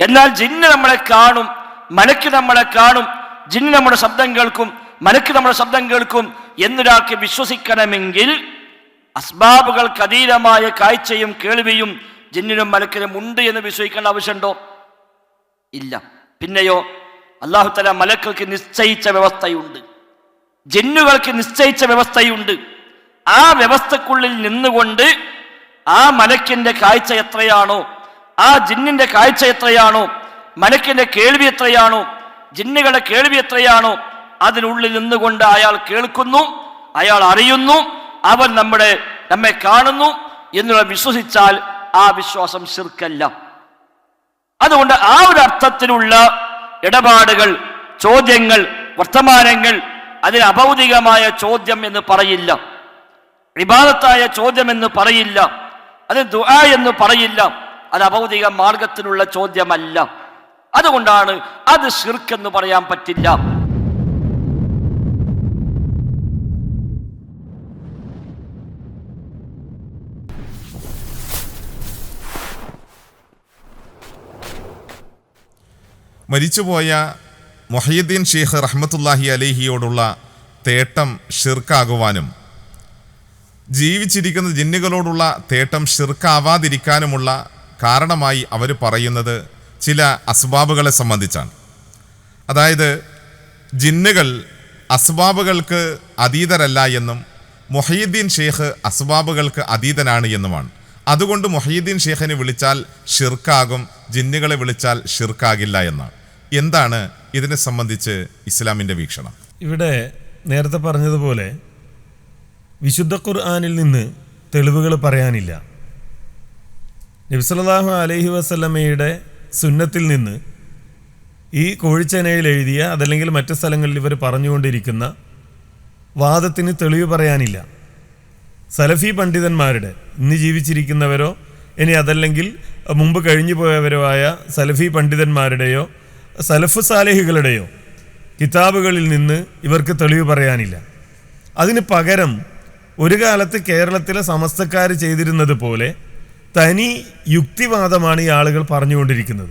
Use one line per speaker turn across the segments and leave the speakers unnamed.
എന്നാൽ ജിന്ന് നമ്മളെ കാണും മലക്ക് നമ്മളെ കാണും ജിന്ന് നമ്മുടെ ശബ്ദം കേൾക്കും മലക്ക് നമ്മുടെ ശബ്ദം കേൾക്കും എന്നൊരാൾക്ക് വിശ്വസിക്കണമെങ്കിൽ അസ്ബാബുകൾക്ക് അതീതമായ കാഴ്ചയും കേൾവിയും ജിന്നിനും മലക്കിനും ഉണ്ട് എന്ന് വിശ്വസിക്കേണ്ട ആവശ്യമുണ്ടോ? ഇല്ല. പിന്നെയോ അള്ളാഹു തല മലക്കൾക്ക് നിശ്ചയിച്ച വ്യവസ്ഥയുണ്ട്. ജിന്നുകൾക്ക് നിശ്ചയിച്ച വ്യവസ്ഥയുണ്ട്. ആ വ്യവസ്ഥക്കുള്ളിൽ നിന്നുകൊണ്ട് ആ മലക്കിന്റെ കാഴ്ച എത്രയാണോ ആ ജിന്നിന്റെ കാഴ്ച എത്രയാണോ മലക്കിന്റെ കേൾവി എത്രയാണോ ജിന്നുകളുടെ കേൾവി എത്രയാണോ അതിനുള്ളിൽ നിന്നുകൊണ്ട് അയാൾ കേൾക്കുന്നു അയാൾ അറിയുന്നു അവൻ നമ്മുടെ നമ്മെ കാണുന്നു എന്നുള്ള വിശ്വസിച്ചാൽ ആ വിശ്വാസം ശിർക്കല്ല. അതുകൊണ്ട് ആ ഒരു അർത്ഥത്തിലുള്ള ഇടപാടുകൾ ചോദ്യങ്ങൾ വർത്തമാനങ്ങൾ അതിന് അഭൗതികമായ ചോദ്യം എന്ന് പറയില്ല. വിവാദത്തായ ചോദ്യം എന്ന് പറയില്ല. അത് ദുആ എന്ന് പറയില്ല. അത് അഭൗതിക മാർഗത്തിലുള്ള ചോദ്യമല്ല. അതുകൊണ്ടാണ് അത് ശിർക്കെന്ന് പറയാൻ പറ്റില്ല.
മരിച്ചുപോയ മൊഹീദ്ദീൻ ഷെയ്ഖ് റഹ്മത്തുല്ലാഹി അലേഹിയോടുള്ള തേട്ടം ഷിർക്കാകുവാനും ജീവിച്ചിരിക്കുന്ന ജിന്നുകളോടുള്ള തേട്ടം ഷിർക്കാവാതിരിക്കാനുമുള്ള കാരണമായി അവർ പറയുന്നത് ചില അസ്ബാബുകളെ സംബന്ധിച്ചാണ്. അതായത് ജിന്നുകൾ അസ്ബാബുകൾക്ക് അതീതരല്ല എന്നും മൊഹീദ്ദീൻ ഷെയ്ഖ് അസ്ബാബുകൾക്ക് അതീതനാണ് എന്നുമാണ്. അതുകൊണ്ട് മൊഹീദ്ദീൻ ഷെയ്ഖിനെ വിളിച്ചാൽ ഷിർക്കാകും ജിന്നുകളെ വിളിച്ചാൽ ഷിർക്കാകില്ല എന്നാണ്. എന്താണ് ഇതിനെ സംബന്ധിച്ച് ഇസ്ലാമിന്റെ വീക്ഷണം?
ഇവിടെ നേരത്തെ പറഞ്ഞതുപോലെ വിശുദ്ധ ഖുർആാനിൽ നിന്ന് തെളിവുകൾ പറയാനില്ല. നബ്സലാഹു അലഹി വസ്ലമയുടെ സുന്നത്തിൽ നിന്ന് ഈ കോഴിച്ചനയിൽ എഴുതിയ അതല്ലെങ്കിൽ മറ്റു സ്ഥലങ്ങളിൽ ഇവർ പറഞ്ഞുകൊണ്ടിരിക്കുന്ന വാദത്തിന് തെളിവ് പറയാനില്ല. സലഫി പണ്ഡിതന്മാരുടെ ഇന്ന് ജീവിച്ചിരിക്കുന്നവരോ ഇനി അതല്ലെങ്കിൽ മുമ്പ് കഴിഞ്ഞു പോയവരോ ആയ സലഫി പണ്ഡിതന്മാരുടെയോ സലഫ് സാലേഹികളുടെയോ കിതാബുകളിൽ നിന്ന് ഇവർക്ക് തെളിവ് പറയാനില്ല. അതിന് പകരം ഒരു കാലത്ത് കേരളത്തിലെ സമസ്തക്കാർ ചെയ്തിരുന്നത് പോലെ തനി യുക്തിവാദമാണ് ഈ ആളുകൾ പറഞ്ഞുകൊണ്ടിരിക്കുന്നത്.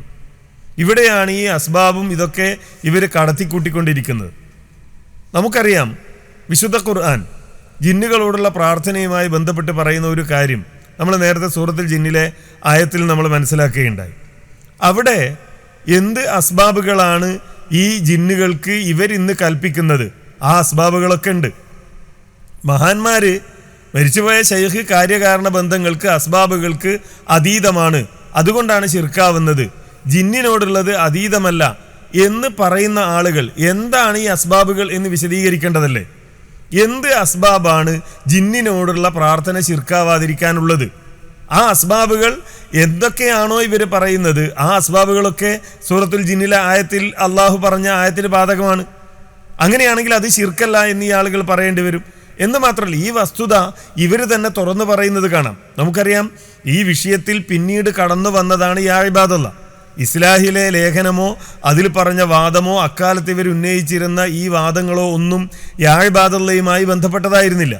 ഇവിടെയാണ് ഈ അസ്ബാബും ഇതൊക്കെ ഇവർ കടത്തിക്കൂട്ടിക്കൊണ്ടിരിക്കുന്നത്. നമുക്കറിയാം വിശുദ്ധ ഖുർആൻ ജിന്നുകളോടുള്ള പ്രാർത്ഥനയുമായി ബന്ധപ്പെട്ട് പറയുന്ന ഒരു കാര്യം നമ്മൾ നേരത്തെ സൂറത്തിൽ ജിന്നിലെ ആയത്തിൽ നമ്മൾ മനസ്സിലാക്കുകയുണ്ടായി. അവിടെ എന്ത് അസ്ബാബുകളാണ് ഈ ജിന്നുകൾക്ക് ഇവരിന്ന് കൽപ്പിക്കുന്നത്? ആ അസ്ബാബുകളൊക്കെ ഉണ്ട്. മഹാന്മാര് മരിച്ചുപോയ ശൈഖ് കാര്യകാരണ ബന്ധങ്ങൾക്ക് അസ്ബാബുകൾക്ക് അതീതമാണ്. അതുകൊണ്ടാണ് ശിർക്കാവുന്നത്. ജിന്നിനോടുള്ളത് അതീതമല്ല എന്ന് പറയുന്ന ആളുകൾ എന്താണ് ഈ അസ്ബാബുകൾ എന്ന് വിശദീകരിക്കേണ്ടതല്ലേ? എന്ത് അസ്ബാബാണ് ജിന്നിനോടുള്ള പ്രാർത്ഥന ശിർക്കാവാതിരിക്കാനുള്ളത്? ആ അസ്ബാബുകൾ എന്തൊക്കെയാണോ ഇവർ പറയുന്നത് ആ അസ്ബാബുകളൊക്കെ സൂറത്തുൽ ജിന്നിലെ ആയത്തിൽ അള്ളാഹു പറഞ്ഞ ആയത്തിന് ബാധകമാണ്. അങ്ങനെയാണെങ്കിൽ അത് ശിർക്കല്ല എന്നീ ആളുകൾ പറയേണ്ടി വരും. എന്ന് മാത്രമല്ല ഈ വസ്തുത ഇവർ തന്നെ തുറന്നു പറയുന്നത് കാണാം. നമുക്കറിയാം ഈ വിഷയത്തിൽ പിന്നീട് കടന്നു വന്നതാണ് ഈ ആഴിബാദല്ല ഇസ്ലാഹിലെ ലേഖനമോ അതിൽ പറഞ്ഞ വാദമോ അക്കാലത്ത് ഇവർ ഉന്നയിച്ചിരുന്ന ഈ വാദങ്ങളോ ഒന്നും യാഴ്ബാദുള്ളയുമായി ബന്ധപ്പെട്ടതായിരുന്നില്ല.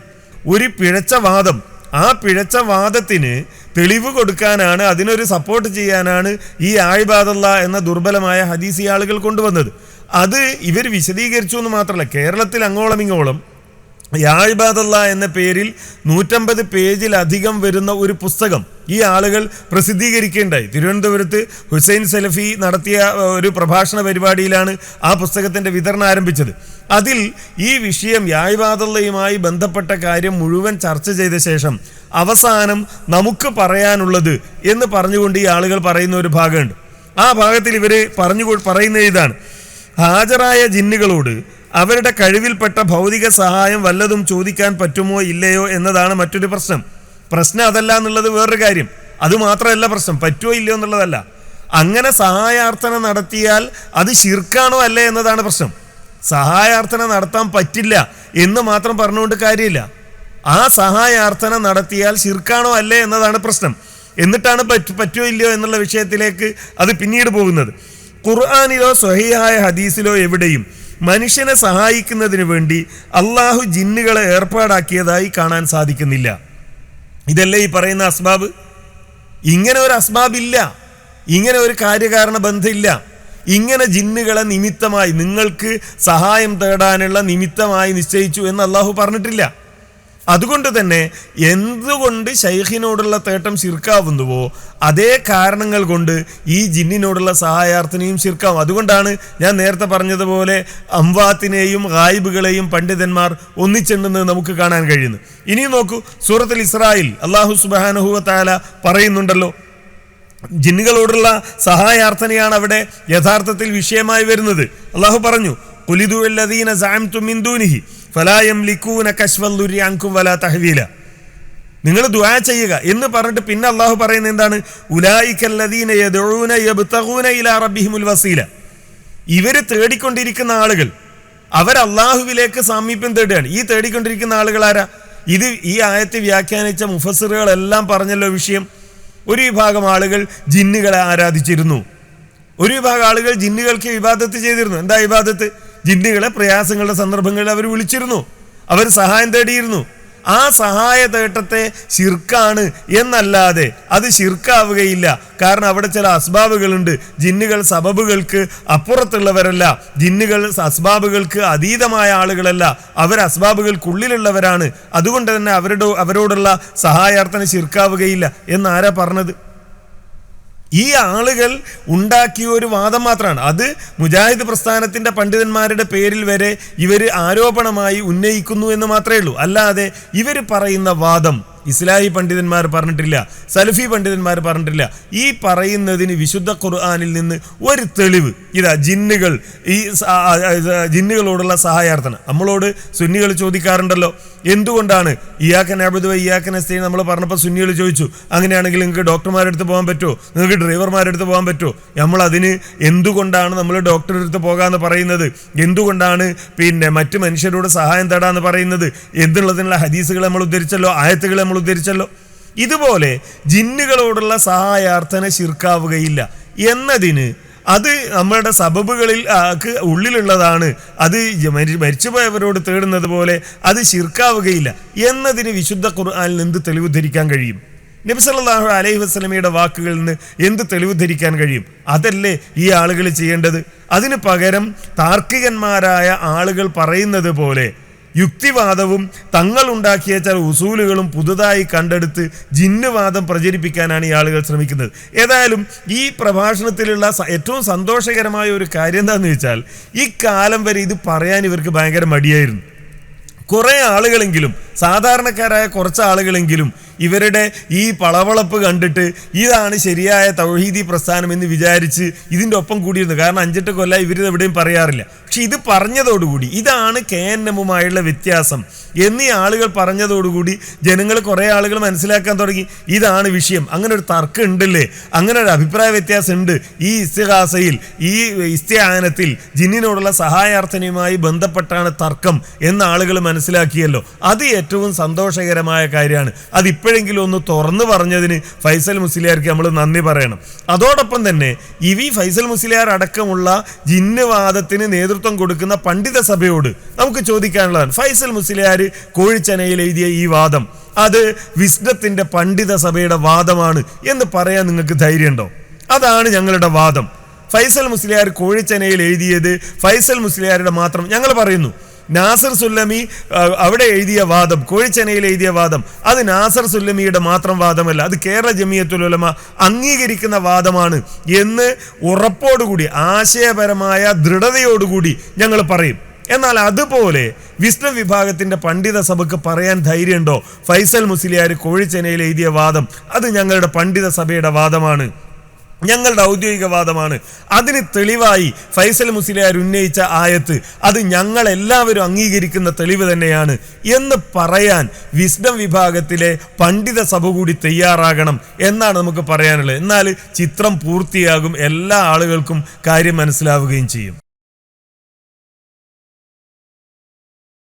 ഒരു പിഴച്ച വാദം ആ പിഴച്ച വാദത്തിന് തെളിവ് കൊടുക്കാനാണ് അതിനൊരു സപ്പോർട്ട് ചെയ്യാനാണ് ഈ ആഴ്ബാദുള്ള എന്ന ദുർബലമായ ഹദീസി ആളുകൾ കൊണ്ടുവന്നത്. അത് ഇവർ വിശദീകരിച്ചു എന്ന് മാത്രമല്ല കേരളത്തിൽ അങ്ങോളം ഇങ്ങോളം യാഴ്ബാദല്ല എന്ന പേരിൽ നൂറ്റമ്പത് പേജിലധികം വരുന്ന ഒരു പുസ്തകം ഈ ആളുകൾ പ്രസിദ്ധീകരിക്കേണ്ടായി. തിരുവനന്തപുരത്ത് ഹുസൈൻ സലഫി നടത്തിയ ഒരു പ്രഭാഷണ പരിപാടിയിലാണ് ആ പുസ്തകത്തിന്റെ വിതരണം ആരംഭിച്ചത്. അതിൽ ഈ വിഷയം യാഴ്ബാദല്ലയുമായി ബന്ധപ്പെട്ട കാര്യം മുഴുവൻ ചർച്ച ചെയ്ത ശേഷം അവസാനം നമുക്ക് പറയാനുള്ളത് എന്ന് പറഞ്ഞുകൊണ്ട് ഈ ആളുകൾ പറയുന്ന ഒരു ഭാഗമുണ്ട്. ആ ഭാഗത്തിൽ ഇവർ പറഞ്ഞു പറയുന്ന ഇതാണ്. ഹാജരായ ജിന്നുകളോട് അവരുടെ കഴിവിൽപ്പെട്ട ഭൗതിക സഹായം വല്ലതും ചോദിക്കാൻ പറ്റുമോ ഇല്ലയോ എന്നതാണ് മറ്റൊരു പ്രശ്നം. പ്രശ്നം അതല്ല എന്നുള്ളത് വേറൊരു കാര്യം. അത് മാത്രമല്ല പ്രശ്നം. പറ്റുമോ ഇല്ലയോ എന്നുള്ളതല്ല. അങ്ങനെ സഹായാർത്ഥന നടത്തിയാൽ അത് ശിർക്കാണോ അല്ലേ എന്നതാണ് പ്രശ്നം. സഹായാർത്ഥന നടത്താൻ പറ്റില്ല എന്ന് മാത്രം പറഞ്ഞുകൊണ്ട് കാര്യമില്ല. ആ സഹായാർത്ഥന നടത്തിയാൽ ശിർക്കാണോ അല്ലേ എന്നതാണ് പ്രശ്നം. എന്നിട്ടാണ് പറ്റു പറ്റുമോ ഇല്ലയോ എന്നുള്ള വിഷയത്തിലേക്ക് അത് പിന്നീട് പോകുന്നത്. ഖുർആാനിലോ സ്വഹിയായ ഹദീസിലോ എവിടെയും മനുഷ്യനെ സഹായിക്കുന്നതിന് വേണ്ടി അള്ളാഹു ജിന്നുകളെ ഏർപ്പാടാക്കിയതായി കാണാൻ സാധിക്കുന്നില്ല. ഇതല്ലേ ഈ പറയുന്ന അസ്ബാബ്? ഇങ്ങനെ ഒരു അസ്ബാബില്ല ഇങ്ങനെ ഒരു കാര്യകാരണ ബന്ധമില്ല. ഇങ്ങനെ ജിന്നുകളെ നിമിത്തമായി നിങ്ങൾക്ക് സഹായം തേടാനുള്ള നിമിത്തമായി നിശ്ചയിച്ചു എന്ന് അള്ളാഹു പറഞ്ഞിട്ടില്ല. അതുകൊണ്ട് തന്നെ എന്തുകൊണ്ട് ശൈഖിനോടുള്ള തേട്ടം ശിർക്കാവുന്നുവോ അതേ കാരണങ്ങൾ കൊണ്ട് ഈ ജിന്നിനോടുള്ള സഹായാർത്ഥനയും ശിർക്കാവും. അതുകൊണ്ടാണ് ഞാൻ നേരത്തെ പറഞ്ഞതുപോലെ അംവാത്തിനെയും ഗായിബുകളെയും പണ്ഡിതന്മാർ ഒന്നിച്ചെണ്ടെന്ന് നമുക്ക് കാണാൻ കഴിയുന്നു. ഇനിയും നോക്കൂ സൂറത്തിൽ ഇസ്രായേൽ അള്ളാഹു സുബാനഹുവ താല പറയുന്നുണ്ടല്ലോ ജിന്നുകളോടുള്ള സഹായാർത്ഥനയാണ് അവിടെ യഥാർത്ഥത്തിൽ വിഷയമായി വരുന്നത്. അള്ളാഹു പറഞ്ഞു കുലിദുവല്ലദീന സഅംതും മിൻ ദൂനിഹി. ഫലാ ലിക്കൂന കശ്ഫൽ ദുരി അൻകും വലാ തഹ്വീല. നിങ്ങൾ ദുആ ചെയ്യുക എന്ന് പറഞ്ഞിട്ട് പിന്നെ അള്ളാഹു പറയുന്നത് എന്താണ്? ഉലായിക്കല്ലദീന യദ്ഊന യബ്തഗൂന ഇലാ റബ്ബിഹിമുൽ വസീല. ഇവർ തേടിക്കൊണ്ടിരിക്കുന്ന ആളുകൾ അവർ അള്ളാഹുവിലേക്ക് സാമീപ്യം തേടുകയാണ്. ഈ തേടിക്കൊണ്ടിരിക്കുന്ന ആളുകൾ ആരാ? ഇത് ഈ ആയത്തെ വ്യാഖ്യാനിച്ച മുഫസ്സിറുകളെല്ലാം പറഞ്ഞല്ലോ വിഷയം. ഒരു വിഭാഗം ആളുകൾ ജിന്നുകളെ ആരാധിച്ചിരുന്നു. ഒരു വിഭാഗം ആളുകൾ ജിന്നുകൾക്ക് വിവാദത്ത് ചെയ്തിരുന്നു. എന്താ വിവാദത്ത് ജിന്നുകളെ പ്രയാസങ്ങളുടെ സന്ദർഭങ്ങളിൽ അവർ വിളിച്ചിരുന്നു. അവർ സഹായം തേടിയിരുന്നു. ആ സഹായ തേട്ടത്തെ ശിർക്കാണ് എന്നല്ലാതെ അത് ശിർക്കാവുകയില്ല. കാരണം അവിടെ ചില അസ്ബാബുകളുണ്ട്. ജിന്നുകൾ സബബുകൾക്ക് അപ്പുറത്തുള്ളവരല്ല. ജിന്നുകൾ അസ്ബാബുകൾക്ക് അതീതമായ ആളുകളല്ല. അവർ അസ്ബാബുകൾക്കുള്ളിലുള്ളവരാണ്. അതുകൊണ്ട് തന്നെ അവരുടെ അവരോടുള്ള സഹായാർത്ഥന ശിർക്കാവുകയില്ല. എന്നാരാ പറഞ്ഞത്? ഈ ആളുകൾ ഉണ്ടാക്കിയ ഒരു വാദം മാത്രമാണ്. അത് മുജാഹിദ് പ്രസ്ഥാനത്തിന്റെ പണ്ഡിതന്മാരുടെ പേരിൽ വരെ ഇവർ ആരോപണമായി ഉന്നയിക്കുന്നു എന്ന് മാത്രമേ ഉള്ളൂ. അല്ലാതെ ഇവർ പറയുന്ന വാദം ഇസ്ലാഹി പണ്ഡിതന്മാർ പറഞ്ഞിട്ടില്ല സലഫി പണ്ഡിതന്മാർ പറഞ്ഞിട്ടില്ല. ഈ പറയുന്നതിന് വിശുദ്ധ ഖുർആാനിൽ നിന്ന് ഒരു തെളിവ്. ഇതാ ജിന്നുകൾ ഈ ജിന്നുകളോടുള്ള സഹായാർത്ഥന. നമ്മളോട് സുന്നികൾ ചോദിക്കാറുണ്ടല്ലോ എന്തുകൊണ്ടാണ് ഇയാക്കൻ അബുദ് ഇയാക്കൻ എസ്തീൻ നമ്മൾ പറഞ്ഞപ്പോൾ സുന്നികൾ ചോദിച്ചു അങ്ങനെയാണെങ്കിൽ നിങ്ങൾക്ക് ഡോക്ടർമാരുടെ അടുത്ത് പോകാൻ പറ്റുമോ? നിങ്ങൾക്ക് ഡ്രൈവർമാരുടെ അടുത്ത് പോകാൻ പറ്റുമോ? നമ്മൾ അതിന് എന്തുകൊണ്ടാണ് നമ്മൾ ഡോക്ടറുടെ അടുത്ത് പോകാമെന്ന് പറയുന്നത്? എന്തുകൊണ്ടാണ് പിന്നെ മറ്റ് മനുഷ്യരോട് സഹായം തേടാമെന്ന് പറയുന്നത്? എന്നുള്ളതിനുള്ള ഹദീസുകൾ നമ്മൾ ഉദ്ധരിച്ചല്ലോ ആയത്തുകൾ നമ്മൾ ഉദ്ധരിച്ചല്ലോ. ഇതുപോലെ ജിന്നുകളോടുള്ള സഹായാർത്ഥന ശിർക്കാവുകയില്ല. എന്നതിന് അത് നമ്മുടെ സബബുകളിൽ ഉള്ളിലുള്ളതാണ്. അത് മരിച്ചുപോയവരോട് തേടുന്നത് പോലെ അത് ശിർക്കാവുകയില്ല എന്നതിന് വിശുദ്ധ ഖുർആാനിൽ എന്ത് തെളിവ് ധരിക്കാൻ കഴിയും? നബി സല്ലല്ലാഹു അലൈഹി വസ്ലമിയുടെ വാക്കുകളിൽ നിന്ന് എന്ത് തെളിവ് ധരിക്കാൻ കഴിയും? അതല്ലേ ഈ ആളുകൾ ചെയ്യേണ്ടത്? അതിന് പകരം താർക്കികന്മാരായ ആളുകൾ പറയുന്നത് പോലെ യുക്തിവാദവും തങ്ങൾ ഉണ്ടാക്കിയ ചില ഉസൂലുകളും പുതുതായി കണ്ടെടുത്ത് ജിന്നുവാദം പ്രചരിപ്പിക്കാനാണ് ഈ ആളുകൾ ശ്രമിക്കുന്നത്. ഏതായാലും ഈ പ്രഭാഷണത്തിലുള്ള ഏറ്റവും സന്തോഷകരമായ ഒരു കാര്യം എന്താണെന്ന് വെച്ചാൽ ഈ കാലം വരെ ഇത് പറയാൻ ഇവർക്ക് ഭയങ്കര മടിയായിരുന്നു. കുറേ ആളുകളെങ്കിലും സാധാരണക്കാരായ കുറച്ച് ആളുകളെങ്കിലും ഇവരുടെ ഈ പളവളപ്പ് കണ്ടിട്ട് ഇതാണ് ശരിയായ തൗഹീദി പ്രസ്ഥാനം എന്ന് വിചാരിച്ച് ഇതിന്റെ ഒപ്പം കൂടിയിരുന്നു. കാരണം അഞ്ചെട്ട് കൊല്ല ഇവരിത് എവിടെയും പറയാറില്ല. പക്ഷെ ഇത് പറഞ്ഞതോടുകൂടി ഇതാണ് കെ എൻ എമ്മുമായുള്ള വ്യത്യാസം. എന്നീ ആളുകൾ പറഞ്ഞതോടുകൂടി ജനങ്ങൾ കുറേ ആളുകൾ മനസ്സിലാക്കാൻ തുടങ്ങി. ഇതാണ് വിഷയം. അങ്ങനെ ഒരു തർക്കം ഉണ്ടല്ലേ? അങ്ങനെ ഒരു അഭിപ്രായ വ്യത്യാസം ഉണ്ട്. ഈ ഇസ്തിഹാസയിൽ ഈ ഇസ്തിയാനത്തിൽ ജിന്നിനോടുള്ള സഹായാർത്ഥനയുമായി ബന്ധപ്പെട്ടാണ് തർക്കം എന്ന് ആളുകൾ മനസ്സിലാക്കിയല്ലോ. അത് ഏറ്റവും സന്തോഷകരമായ കാര്യമാണ്. അത് ഇപ്പോഴെങ്കിലും ഒന്ന് തുറന്നു പറഞ്ഞതിന് ഫൈസൽ മുസ്ലിയാർക്ക് നമ്മൾ നന്ദി പറയണം. അതോടൊപ്പം തന്നെ ഇ വി ഫൈസൽ മുസ്ലിയാർ അടക്കമുള്ള ജിന്നുവാദത്തിന് നേതൃത്വം കൊടുക്കുന്ന പണ്ഡിത സഭയോട് നമുക്ക് ചോദിക്കാനുള്ളതാണ്. ഫൈസൽ മുസ്ലിയാർ കോഴിച്ചനയിൽ എഴുതിയ ഈ വാദം അത് വിസ്ഡത്തിന്റെ പണ്ഡിത സഭയുടെ വാദമാണ് എന്ന് പറയാൻ നിങ്ങൾക്ക് ധൈര്യമുണ്ടോ? അതാണ് ഞങ്ങളുടെ വാദം. ഫൈസൽ മുസ്ലിയാർ കോഴിച്ചനയിൽ എഴുതിയത് ഫൈസൽ മുസ്ലിയാരുടെ മാത്രം. ഞങ്ങൾ പറയുന്നു നാസർ സുല്ലമി അവിടെ എഴുതിയ വാദം കോഴിച്ചനയിൽ എഴുതിയ വാദം. അത് നാസർ സുല്ലമിയുടെ മാത്രം വാദമല്ല അത് കേരള ജമിയത്തുലമ അംഗീകരിക്കുന്ന വാദമാണ് എന്ന് ഉറപ്പോടുകൂടി ആശയപരമായ ദൃഢതയോടുകൂടി ഞങ്ങൾ പറയും. എന്നാൽ അതുപോലെ വിഷ്ണു വിഭാഗത്തിന്റെ പണ്ഡിത സഭയ്ക്ക് പറയാൻ ധൈര്യമുണ്ടോ? ഫൈസൽ മുസ്ലിയാർ കോഴിച്ചനയിൽ എഴുതിയ വാദം അത് ഞങ്ങളുടെ പണ്ഡിത സഭയുടെ വാദമാണ്. ഞങ്ങളുടെ ഔദ്യോഗിക വാദമാണ് അതിന് തെളിവായി ഫൈസൽ മുസ്ലിയാർ ഉന്നയിച്ച ആയത്ത് അത് ഞങ്ങളെല്ലാവരും അംഗീകരിക്കുന്ന തെളിവ് തന്നെയാണ്. എന്ന് പറയാൻ വിസ്ഡം വിഭാഗത്തിലെ പണ്ഡിത സഭ കൂടി തയ്യാറാകണം എന്നാണ് നമുക്ക് പറയാനുള്ളത്. എന്നാൽ ചിത്രം പൂർത്തിയാകും എല്ലാ ആളുകൾക്കും കാര്യം മനസ്സിലാവുകയും ചെയ്യും.